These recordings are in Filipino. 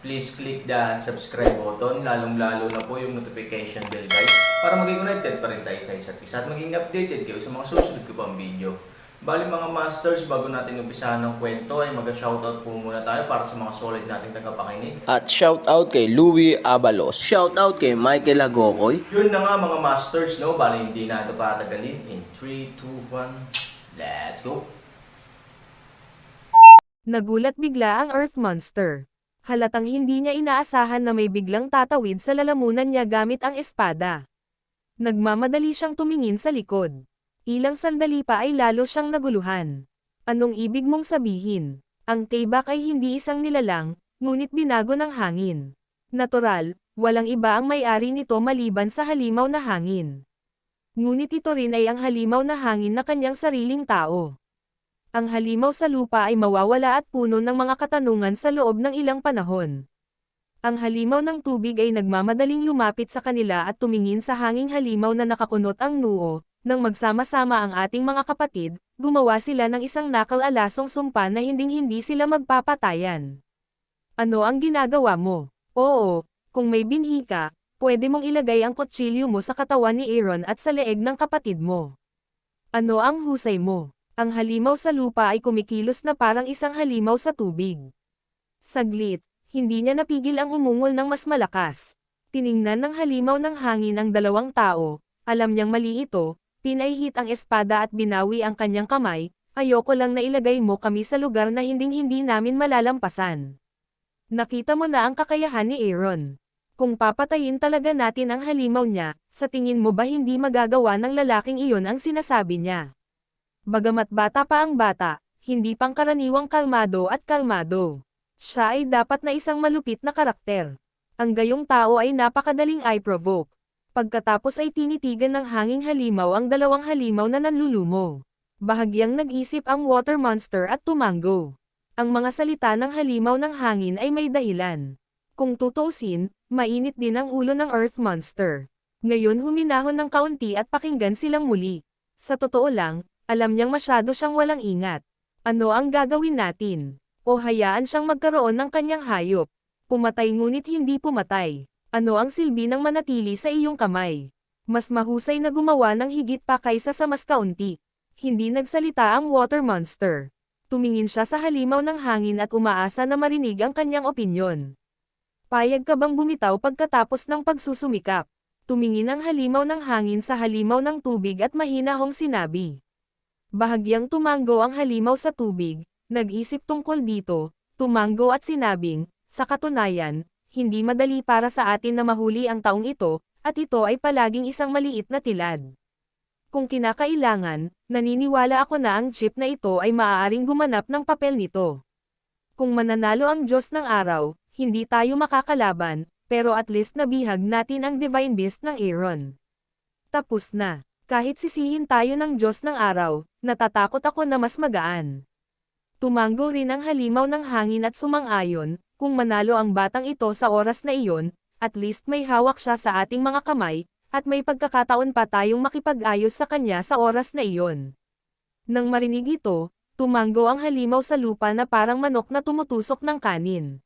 please click the subscribe button, lalong-lalo na po yung notification bell guys, para maging connected pa rin tayo sa isa't isa at maging updated kayo sa mga susunod ko pang video. Bali mga masters, bago natin umpisahan ng kwento ay mag-shoutout po muna tayo para sa mga solid nating tagapakinig. At shoutout kay Louie Abalos. Shoutout kay Michael Agokoy. Yun na nga mga masters, no? Bali hindi na ito patagalin. In 3, 2, 1, let's go! Nagulat bigla ang Earth Monster. Halatang hindi niya inaasahan na may biglang tatawid sa lalamunan niya gamit ang espada. Nagmamadali siyang tumingin sa likod. Ilang sandali pa ay lalo siyang naguluhan. Anong ibig mong sabihin? Ang Taybak ay hindi isang nilalang, ngunit binago ng hangin. Natural, walang iba ang may-ari nito maliban sa halimaw na hangin. Ngunit ito rin ay ang halimaw na hangin na kanyang sariling tao. Ang halimaw sa lupa ay mawawala at puno ng mga katanungan sa loob ng ilang panahon. Ang halimaw ng tubig ay nagmamadaling lumapit sa kanila at tumingin sa hanging halimaw na nakakunot ang noo, nang magsama-sama ang ating mga kapatid, gumawa sila ng isang nakal-alasong sumpa na hinding-hindi sila magpapatayan. Ano ang ginagawa mo? Oo, kung may binhi ka, pwede mong ilagay ang kutsilyo mo sa katawan ni Aaron at sa leeg ng kapatid mo. Ano ang husay mo? Ang halimaw sa lupa ay kumikilos na parang isang halimaw sa tubig. Saglit, hindi niya napigil ang umungol ng mas malakas. Tiningnan ng halimaw ng hangin ang dalawang tao, alam niyang mali ito, pinaihit ang espada at binawi ang kanyang kamay, ayoko lang na ilagay mo kami sa lugar na hinding-hindi namin malalampasan. Nakita mo na ang kakayahan ni Aaron. Kung papatayin talaga natin ang halimaw niya, sa tingin mo ba hindi magagawa ng lalaking iyon ang sinasabi niya? Bagamat bata pa ang bata, hindi pangkaraniwang kalmado at kalmado. Siya ay dapat na isang malupit na karakter. Ang gayong tao ay napakadaling eye-provoke. Pagkatapos ay tinitigan ng hanging halimaw ang dalawang halimaw na nanlulumo. Bahagyang nag-isip ang water monster at tumango. Ang mga salita ng halimaw ng hangin ay may dahilan. Kung tutusin, mainit din ang ulo ng earth monster. Ngayon huminahon ng kaunti at pakinggan silang muli. Sa totoo lang, alam niyang masyado siyang walang ingat. Ano ang gagawin natin? O hayaan siyang magkaroon ng kanyang hayop. Pumatay ngunit hindi pumatay. Ano ang silbi ng manatili sa iyong kamay? Mas mahusay na gumawa ng higit pa kaysa sa mas kaunti. Hindi nagsalita ang water monster. Tumingin siya sa halimaw ng hangin at umaasa na marinig ang kanyang opinyon. Payag ka bang bumitaw pagkatapos ng pagsusumikap? Tumingin ang halimaw ng hangin sa halimaw ng tubig at mahinahong sinabi. Bahagyang tumango ang halimaw sa tubig, nag-isip tungkol dito, tumango at sinabing, sa katunayan, hindi madali para sa atin na mahuli ang taong ito, at ito ay palaging isang maliit na tilad. Kung kinakailangan, naniniwala ako na ang chip na ito ay maaaring gumanap ng papel nito. Kung mananalo ang Diyos ng araw, hindi tayo makakalaban, pero at least nabihag natin ang divine beast ng Aaron. Tapos na. Kahit sisihin tayo ng Diyos ng araw, natatakot ako na mas magaan. Tumango rin ang halimaw ng hangin at sumang-ayon, kung manalo ang batang ito sa oras na iyon, at least may hawak siya sa ating mga kamay, at may pagkakataon pa tayong makipag-ayos sa kanya sa oras na iyon. Nang marinig ito, tumango ang halimaw sa lupa na parang manok na tumutusok ng kanin.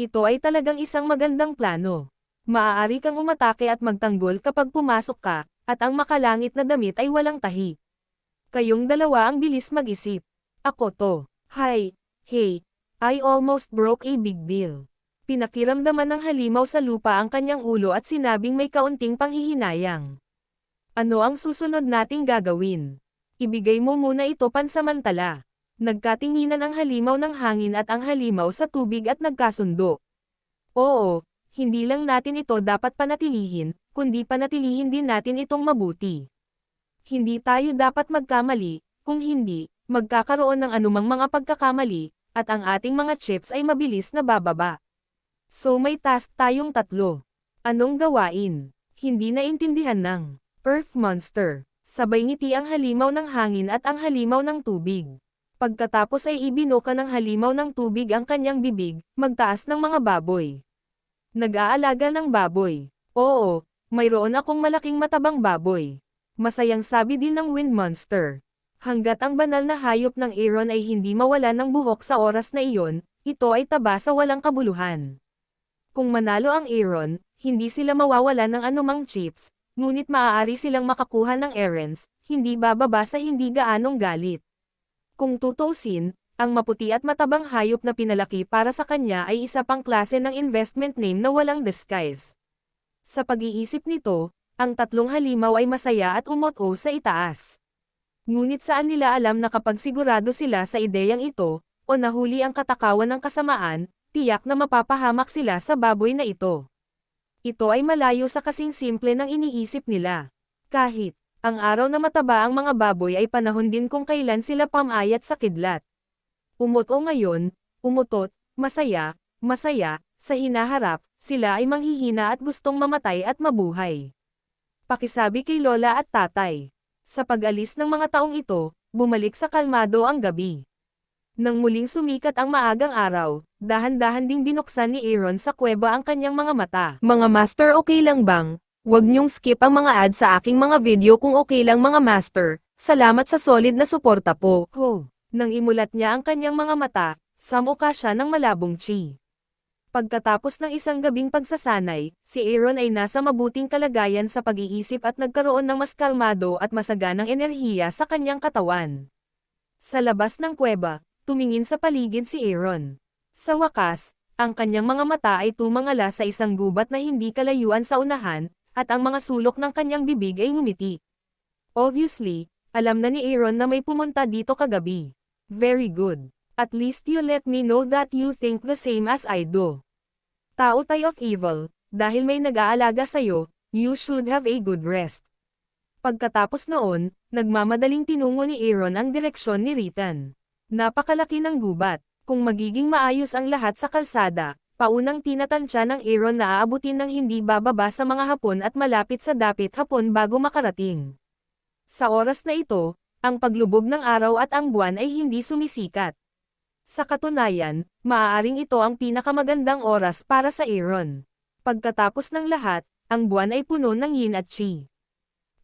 Ito ay talagang isang magandang plano. Maaari kang umatake at magtanggol kapag pumasok ka, at ang makalangit na damit ay walang tahi. Kayong dalawa ang bilis mag-isip. Ako to. Hi. Hey. I almost broke a big deal. Pinakiramdaman ng halimaw sa lupa ang kanyang ulo at sinabing may kaunting panghihinayang. Ano ang susunod nating gagawin? Ibigay mo muna ito pansamantala. Nagkatinginan ang halimaw ng hangin at ang halimaw sa tubig at nagkasundo. Oo, hindi lang natin ito dapat panatilihin, kundi panatilihin din natin itong mabuti. Hindi tayo dapat magkamali, kung hindi, magkakaroon ng anumang mga pagkakamali, at ang ating mga chips ay mabilis na bababa. So may task tayong tatlo. Anong gawain? Hindi naintindihan ng Earth Monster. Sabay ngiti ang halimaw ng hangin at ang halimaw ng tubig. Pagkatapos ay ibinuka ng halimaw ng tubig ang kanyang bibig, magtaas ng mga baboy. Nag-aalaga ng baboy. Oo, mayroon akong malaking matabang baboy. Masayang sabi din ng Wind Monster. Hanggat ang banal na hayop ng Aaron ay hindi mawala ng buhok sa oras na iyon, ito ay taba sa walang kabuluhan. Kung manalo ang Aaron, hindi sila mawawala ng anumang chips, ngunit maaari silang makakuha ng errands, hindi bababa sa hindi gaanong galit. Kung tutusin, ang maputi at matabang hayop na pinalaki para sa kanya ay isa pang klase ng investment name na walang disguise. Sa pag-iisip nito, ang tatlong halimaw ay masaya at umot-o sa itaas. Ngunit saan nila alam na kapag sigurado sila sa ideyang ito, o nahuli ang katakawan ng kasamaan, tiyak na mapapahamak sila sa baboy na ito. Ito ay malayo sa kasing simple ng iniisip nila. Kahit, ang araw na mataba ang mga baboy ay panahon din kung kailan sila pamayat sa kidlat. Umuto ngayon, umutot, masaya, masaya, sa hinaharap, sila ay manghihina at gustong mamatay at mabuhay. Pakisabi kay Lola at Tatay. Sa pag-alis ng mga taong ito, bumalik sa kalmado ang gabi. Nang muling sumikat ang maagang araw, dahan-dahan ding binuksan ni Aaron sa kuweba ang kanyang mga mata. Mga master okay lang bang? Huwag niyong skip ang mga ad sa aking mga video kung okay lang mga master. Salamat sa solid na suporta po. Ho, nang imulat niya ang kanyang mga mata, samukha siya ng malabong chi. Pagkatapos ng isang gabing pagsasanay, si Aaron ay nasa mabuting kalagayan sa pag-iisip at nagkaroon ng mas kalmado at masaganang enerhiya sa kanyang katawan. Sa labas ng kuweba, tumingin sa paligid si Aaron. Sa wakas, ang kanyang mga mata ay tumangala sa isang gubat na hindi kalayuan sa unahan, at ang mga sulok ng kanyang bibig ay ngumiti. Obviously, alam na ni Aaron na may pumunta dito kagabi. Very good. At least you let me know that you think the same as I do. Tao tayo of evil, dahil may nag-aalaga sa'yo, you should have a good rest. Pagkatapos noon, nagmamadaling tinungo ni Aaron ang direksyon ni Ritan. Napakalaki ng gubat, kung magiging maayos ang lahat sa kalsada, paunang tinatansya ng Aaron na aabutin ng hindi bababa sa mga hapon at malapit sa dapit hapon bago makarating. Sa oras na ito, ang paglubog ng araw at ang buwan ay hindi sumisikat. Sa katunayan, maaaring ito ang pinakamagandang oras para sa Aaron. Pagkatapos ng lahat, ang buwan ay puno ng yin at chi.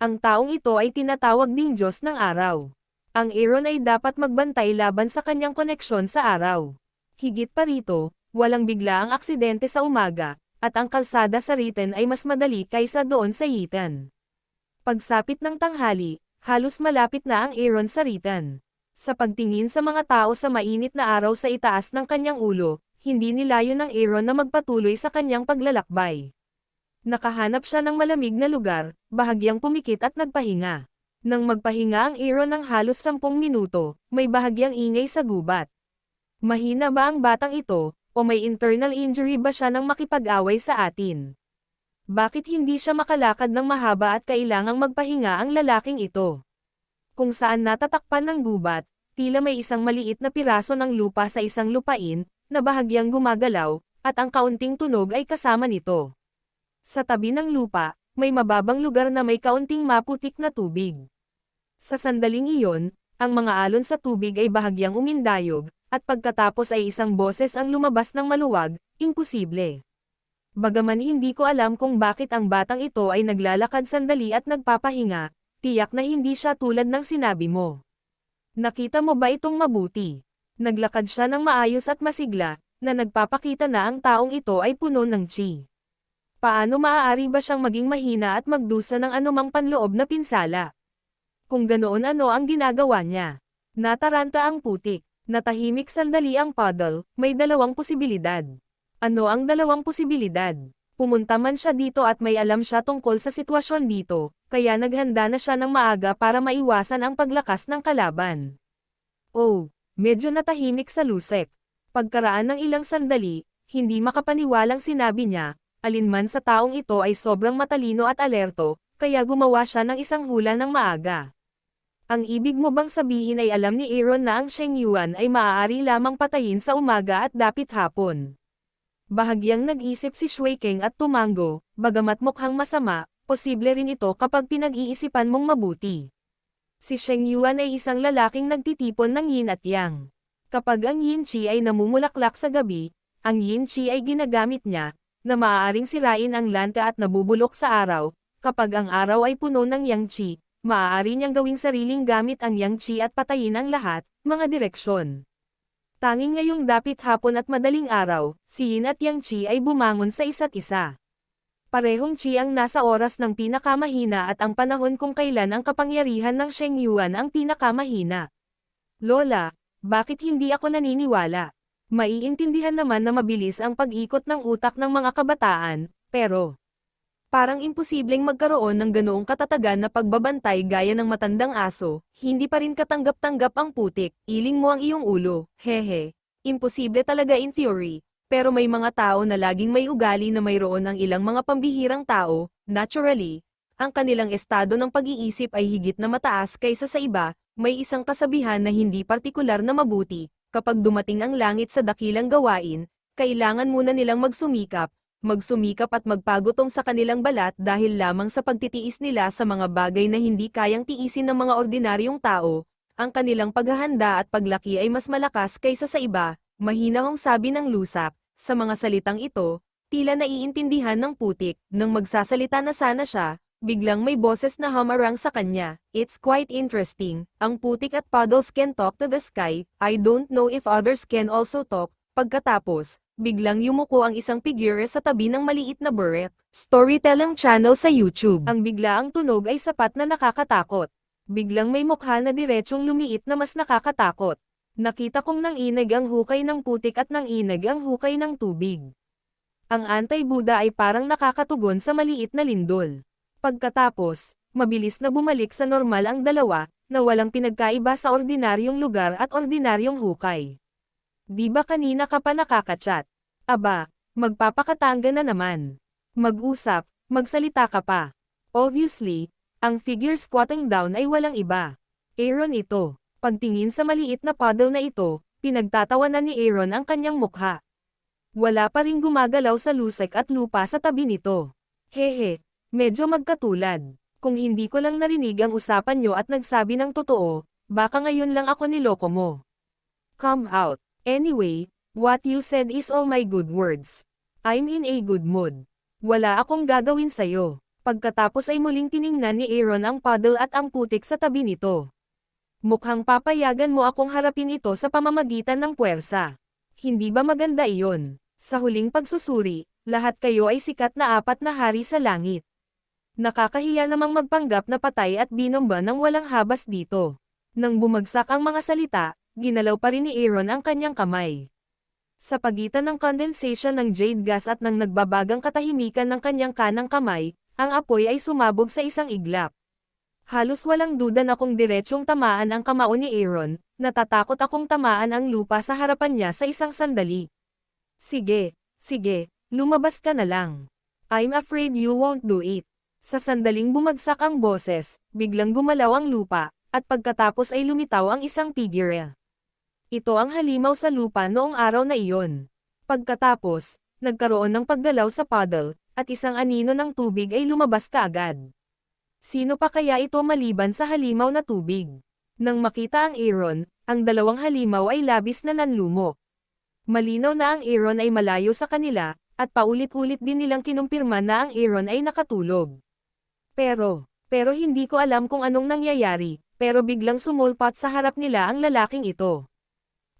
Ang taong ito ay tinatawag ding Diyos ng araw. Ang Aaron ay dapat magbantay laban sa kanyang koneksyon sa araw. Higit pa rito, walang bigla ang aksidente sa umaga, at ang kalsada sa Riten ay mas madali kaysa doon sa Yitan. Pagsapit ng tanghali, halos malapit na ang Aaron sa Riten. Sa pagtingin sa mga tao sa mainit na araw sa itaas ng kanyang ulo, hindi nilayo ng Aaron na magpatuloy sa kanyang paglalakbay. Nakahanap siya ng malamig na lugar, bahagyang pumikit at nagpahinga. Nang magpahinga ang Aaron ng halos sampung minuto, may bahagyang ingay sa gubat. Mahina ba ang batang ito, o may internal injury ba siya nang makipag-away sa atin? Bakit hindi siya makalakad ng mahaba at kailangang magpahinga ang lalaking ito? Kung saan natatakpan ng gubat, tila may isang maliit na piraso ng lupa sa isang lupain, na bahagyang gumagalaw, at ang kaunting tunog ay kasama nito. Sa tabi ng lupa, may mababang lugar na may kaunting maputik na tubig. Sa sandaling iyon, ang mga alon sa tubig ay bahagyang umindayog, at pagkatapos ay isang boses ang lumabas ng maluwag, imposible. Bagaman hindi ko alam kung bakit ang batang ito ay naglalakad sandali at nagpapahinga, tiyak na hindi siya tulad ng sinabi mo. Nakita mo ba itong mabuti? Naglakad siya ng maayos at masigla, na nagpapakita na ang taong ito ay puno ng chi. Paano maaari ba siyang maging mahina at magdusa ng anumang panloob na pinsala? Kung ganoon ano ang ginagawa niya? Nataranta ang putik, natahimik sandali ang puddle, may dalawang posibilidad. Ano ang dalawang posibilidad? Pumunta man siya dito at may alam siya tungkol sa sitwasyon dito, kaya naghanda na siya ng maaga para maiwasan ang paglakas ng kalaban. Oh, medyo natahimik sa lusek. Pagkaraan ng ilang sandali, hindi makapaniwalang sinabi niya, alinman sa taong ito ay sobrang matalino at alerto, kaya gumawa siya ng isang hula ng maaga. Ang ibig mo bang sabihin ay alam ni Aaron na ang Sheng Yuan ay maaari lamang patayin sa umaga at dapit hapon? Bahagyang nag-isip si Shui Keng at tumango, bagamat mukhang masama, posible rin ito kapag pinag-iisipan mong mabuti. Si Sheng Yuan ay isang lalaking nagtitipon ng yin at yang. Kapag ang yin chi ay namumulaklak sa gabi, ang yin chi ay ginagamit niya, na maaaring sirain ang lanta at nabubulok sa araw, kapag ang araw ay puno ng yang chi, maaari niyang gawing sariling gamit ang yang chi at patayin ang lahat, mga direksyon. Tanging ngayong dapit hapon at madaling araw, si Yin at Yang Chi ay bumangon sa isa't isa. Parehong Chi ang nasa oras ng pinakamahina at ang panahon kung kailan ang kapangyarihan ng Sheng Yuan ang pinakamahina. Lola, bakit hindi ako naniniwala? Maiintindihan naman na mabilis ang pag-ikot ng utak ng mga kabataan, pero parang imposibleng magkaroon ng ganoong katatagan na pagbabantay gaya ng matandang aso, hindi pa rin katanggap-tanggap ang putik, iling mo ang iyong ulo, hehe. Imposible talaga in theory, pero may mga tao na laging may ugali na mayroon ang ilang mga pambihirang tao, naturally, ang kanilang estado ng pag-iisip ay higit na mataas kaysa sa iba, may isang kasabihan na hindi partikular na mabuti, kapag dumating ang langit sa dakilang gawain, kailangan muna nilang magsumikap, magsumikap at magpagutong sa kanilang balat dahil lamang sa pagtitiis nila sa mga bagay na hindi kayang tiisin ng mga ordinaryong tao, ang kanilang paghahanda at paglaki ay mas malakas kaysa sa iba, mahinahong sabi ng lusak, sa mga salitang ito, tila naiintindihan ng putik, nang magsasalita na sana siya, biglang may boses na hamarang sa kanya, it's quite interesting, ang putik at puddles can talk to the sky, I don't know if others can also talk, pagkatapos, biglang yumuko ang isang figure sa tabi ng maliit na burek. Storytelling channel sa YouTube. Ang biglaang tunog ay sapat na nakakatakot. Biglang may mukha na diretsyong lumiit na mas nakakatakot. Nakita kong nang inag ang hukay ng putik at nang inag ang hukay ng tubig. Ang antay-Buda ay parang nakakatugon sa maliit na lindol. Pagkatapos, mabilis na bumalik sa normal ang dalawa, na walang pinagkaiba sa ordinaryong lugar at ordinaryong hukay. Di ba kanina ka pa nakakachat? Aba, magpapakatanga na naman. Mag-usap, magsalita ka pa. Obviously, ang figure squatting down ay walang iba. Aaron ito. Pagtingin sa maliit na puddle na ito, pinagtatawanan ni Aaron ang kanyang mukha. Wala pa ring gumagalaw sa lusek at lupa sa tabi nito. Hehe, medyo magkatulad. Kung hindi ko lang narinig ang usapan nyo at nagsabi ng totoo, baka ngayon lang ako niloko mo. Come out. Anyway, what you said is all my good words. I'm in a good mood. Wala akong gagawin sa'yo. Pagkatapos ay muling tiningnan ni Aaron ang puddle at ang putik sa tabi nito. Mukhang papayagan mo akong harapin ito sa pamamagitan ng puwersa. Hindi ba maganda iyon? Sa huling pagsusuri, lahat kayo ay sikat na apat na hari sa langit. Nakakahiya namang magpanggap na patay at binomba ng walang habas dito. Nang bumagsak ang mga salita, ginalaw pa rin ni Aaron ang kanyang kamay. Sa pagitan ng condensation ng jade gas at ng nagbabagang katahimikan ng kanyang kanang kamay, ang apoy ay sumabog sa isang iglap. Halos walang duda na kung diretsyong tamaan ang kamao ni Aaron, natatakot akong tamaan ang lupa sa harapan niya sa isang sandali. Sige, sige, lumabas ka na lang. I'm afraid you won't do it. Sa sandaling bumagsak ang boses, biglang gumalaw ang lupa, at pagkatapos ay lumitaw ang isang figure. Ito ang halimaw sa lupa noong araw na iyon. Pagkatapos, nagkaroon ng paggalaw sa puddle, at isang anino ng tubig ay lumabas kaagad. Sino pa kaya ito maliban sa halimaw na tubig? Nang makita ang Aaron, ang dalawang halimaw ay labis na nanlumo. Malinaw na ang Aaron ay malayo sa kanila, at paulit-ulit din nilang kinumpirma na ang Aaron ay nakatulog. Pero, pero hindi ko alam kung anong nangyayari, pero biglang sumulpat sa harap nila ang lalaking ito.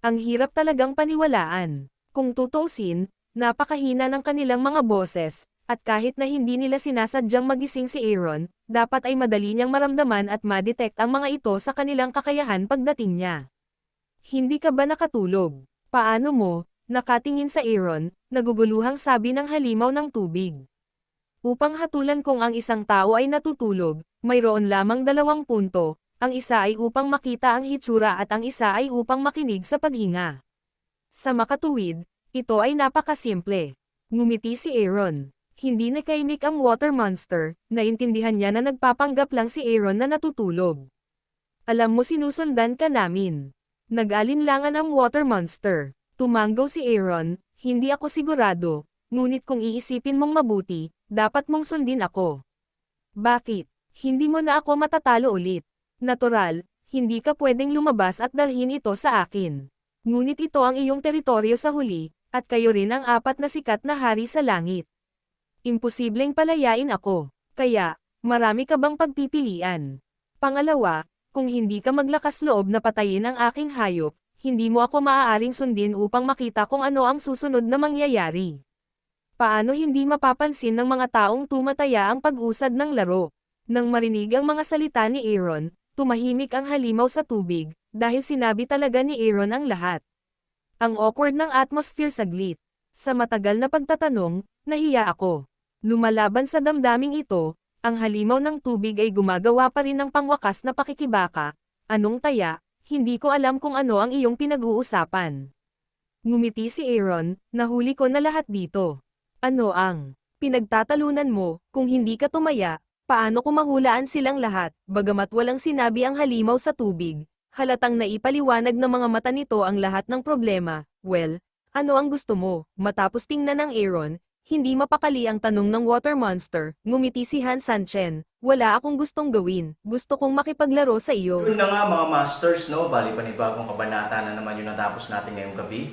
Ang hirap talagang paniwalaan. Kung tutusin, napakahina ng kanilang mga boses, at kahit na hindi nila sinasadyang magising si Aaron, dapat ay madali niyang maramdaman at madetect ang mga ito sa kanilang kakayahan pagdating niya. Hindi ka ba nakatulog? Paano mo, nakatingin sa Aaron, naguguluhang sabi ng halimaw ng tubig. Upang hatulan kung ang isang tao ay natutulog, mayroon lamang dalawang punto, ang isa ay upang makita ang hitsura at ang isa ay upang makinig sa paghinga. Sa makatuwid, ito ay napakasimple. Ngumiti si Aaron. Hindi nakaimik ang water monster, naintindihan niya na nagpapanggap lang si Aaron na natutulog. Alam mo sinusundan ka namin. Nag-alinlangan ang water monster. Tumango si Aaron, Hindi ako sigurado, ngunit kung iisipin mong mabuti, dapat mong sundin ako. Bakit? Hindi mo na ako matatalo ulit. Natural, hindi ka pwedeng lumabas at dalhin ito sa akin. Ngunit ito ang iyong teritoryo sa huli, at kayo rin ang apat na sikat na hari sa langit. Imposibleng palayain ako, kaya, marami ka bang pagpipilian? Pangalawa, kung hindi ka maglakas loob na patayin ang aking hayop, hindi mo ako maaaring sundin upang makita kung ano ang susunod na mangyayari. Paano hindi mapapansin ng mga taong tumataya ang pag-usad ng laro? Nang marinig ang mga salita ni Aaron, tumahimik ang halimaw sa tubig, dahil sinabi talaga ni Aaron ang lahat. Ang awkward ng atmosphere saglit. Sa matagal na pagtatanong, nahiya ako. Lumalaban sa damdaming ito, ang halimaw ng tubig ay gumagawa pa rin ng pangwakas na pakikibaka. Anong taya, hindi ko alam kung ano ang iyong pinag-uusapan. Ngumiti si Aaron, nahuli ko na lahat dito. Ano ang pinagtatalunan mo, kung hindi ka tumaya, paano ko mahulaan silang lahat, bagamat walang sinabi ang halimaw sa tubig, halatang naipaliwanag ng mga mata nito ang lahat ng problema, well, ano ang gusto mo, matapos tingnan ng Aaron, hindi mapakali ang tanong ng water monster, ngumiti si Han Sanchen, wala akong gustong gawin, gusto kong makipaglaro sa iyo. Yun na nga mga masters, no? Bali panibagong kabanata na naman yung natapos natin ngayong gabi.